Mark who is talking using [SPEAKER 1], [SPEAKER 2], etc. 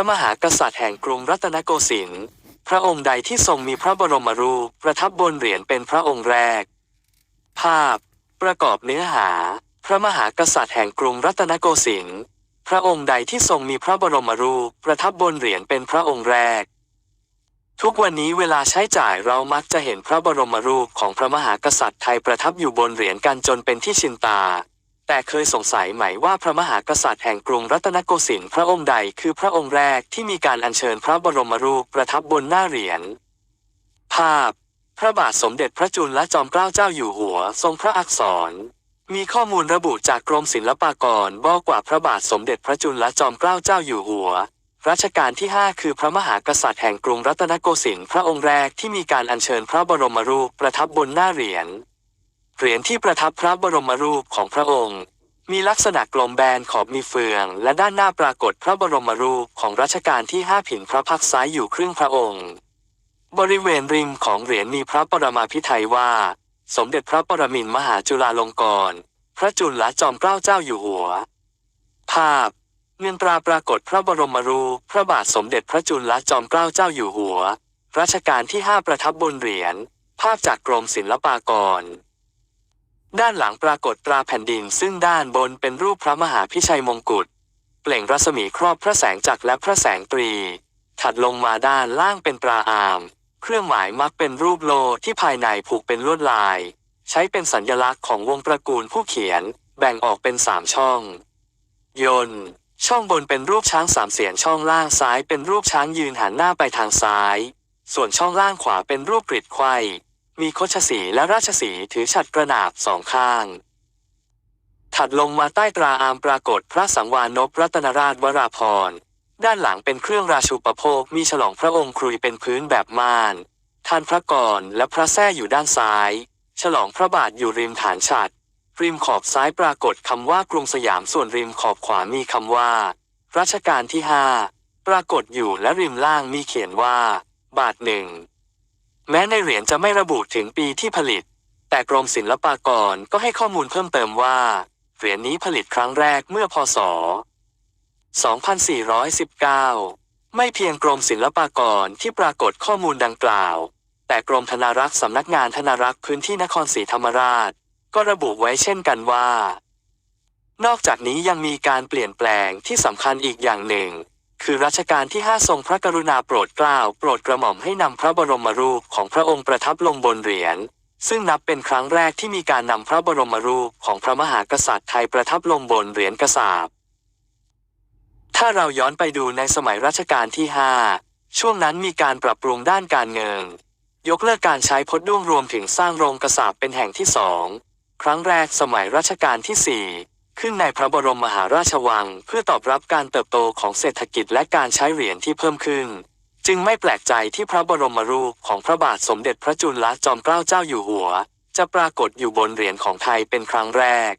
[SPEAKER 1] ระมหากษัตริย์แห่งกรุงรัตนโกสินทร์พระองค์ใดที่ทรงมีพระบรมรูปประทับบนเหรียญเป็นพระองค์แรก ภาพ ประกอบเนื้อหา พระมหากษัตริย์แห่งกรุงรัตนโกสินทร์พระองค์ใดที่ทรงมีพระบรมรูปประทับบนเหรียญเป็นพระองค์แรก ทุกวันนี้เวลาใช้จ่ายเรามักจะเห็นพระบรมรูปของพระมหากษัตริย์ไทยประทับอยู่บนเหรียญกันจนเป็นที่ชินตา แต่เคยสงสัยไหมว่าพระมหากษัตริย์แห่งกรุงรัตนโกสินทร์พระองค์ใดคือพระองค์แรกที่มีการอัญเชิญพระบรมรูปประทับบนหน้าเหรียญ ภาพ พระบาทสมเด็จพระจุลจอมเกล้าเจ้าอยู่หัว ทรงพระอักษร มีข้อมูลระบุจากกรมศิลปากรบอกว่าพระบาทสมเด็จพระจุลจอมเกล้าเจ้าอยู่หัวรัชกาลที่ 5 คือพระมหากษัตริย์แห่งกรุงรัตนโกสินทร์พระองค์แรกที่มีการอัญเชิญพระบรมรูปประทับบนหน้าเหรียญ เหรียญที่ประทับพระบรมรูปของพระองค์ มีลักษณะกลมแบนขอบมีเฟือง และด้านหน้าปรากฏพระบรมรูปของรัชกาลที่ห้าผินพระพักซ้ายอยู่ครึ่งพระองค์ บริเวณริมของเหรียญมีพระปรมาภิไธยว่า สมเด็จพระปรมินมหาจุฬาลงกรณ์พระจุลจอมเกล้าเจ้าอยู่หัว ภาพเงินตราปรากฏพระบรมรูปพระบาทสมเด็จพระจุลจอมเกล้าเจ้าอยู่หัว รัชกาลที่ห้าประทับบนเหรียญภาพจากกรมศิลปากร ด้านหลังปรากฏตราแผ่นดิน ซึ่งด้านบนเป็นรูปพระมหาพิชัยมงกุฎเปล่งรัศมีครอบพระแสงจักรและพระแสงตรี ถัดลงมาด้านล่างเป็นตราอาม เครื่องหมายมักเป็นรูปโลที่ภายในผูกเป็นลวดลาย ใช้เป็นสัญลักษณ์ของวงตระกูลผู้เขียน แบ่งออกเป็นสามช่อง ยนช่องบนเป็นรูปช้างสามเสียนช่องล่างซ้ายเป็นรูปช้างยืนหันหน้าไปทางซ้าย ส่วนช่องล่างขวาเป็นรูปกริดไขว้ มีโคชสีและราชสีถือฉัตรกระนาบสองข้าง ถัดลงมาใต้ตราอามปรากฏพระสังวานนพรัตนราชวราพร ด้านหลังเป็นเครื่องราชูปโภค มีฉลองพระองค์ครุยเป็นพื้นแบบม่านท่านพระกรและพระแท้อยู่ด้านซ้าย ฉลองพระบาทอยู่ริมฐานฉัตรริมขอบซ้ายปรากฏคำว่ากรุงสยามส่วนริมขอบขวามีคำว่า รัชกาลที่ห้าปรากฏอยู่และริมล่างมีเขียนว่า บาทหนึ่ง แม้ในเหรียญจะไม่ระบุถึงปีที่ผลิต แต่กรมศิลปากรก็ให้ข้อมูลเพิ่มเติมว่า เหรียญนี้ผลิตครั้งแรกเมื่อพศ 2419 ไม่เพียงกรมศิลปากรที่ปรากฏข้อมูลดังกล่าว แต่กรมธนารักษ์สำนักงานธนารักษ์พื้นที่นครศรีธรรมราช ก็ระบุไว้เช่นกันว่า นอกจากนี้ยังมีการเปลี่ยนแปลงที่สำคัญอีกอย่างหนึ่ง คือรัชกาลที่ 5 ทรงพระกรุณาโปรดเกล้าโปรดกระหม่อมให้นำพระบรมรูปของพระองค์ประทับลงบนเหรียญ ซึ่งนับเป็นครั้งแรกที่มีการนำพระบรมรูปของพระมหากษัตริย์ไทยประทับลงบนเหรียญกระสาบถ้าเราย้อนไปดูในสมัยรัชกาลที่ 5 ช่วงนั้นมีการปรับปรุงด้านการเงิน ยกเลิกการใช้พดด้วงรวมถึงสร้างโรงกระสาบเป็นแห่งที่สอง ครั้งแรกสมัยรัชกาลที่ 4 ขึ้นในพระบรมมหาราชวัง เพื่อตอบรับการเติบโตของเศรษฐกิจและการใช้เหรียญที่เพิ่มขึ้น จึงไม่แปลกใจที่พระบรมรูปของพระบาทสมเด็จพระจุลจอมเกล้าเจ้าอยู่หัว จะปรากฏอยู่บนเหรียญของไทยเป็นครั้งแรก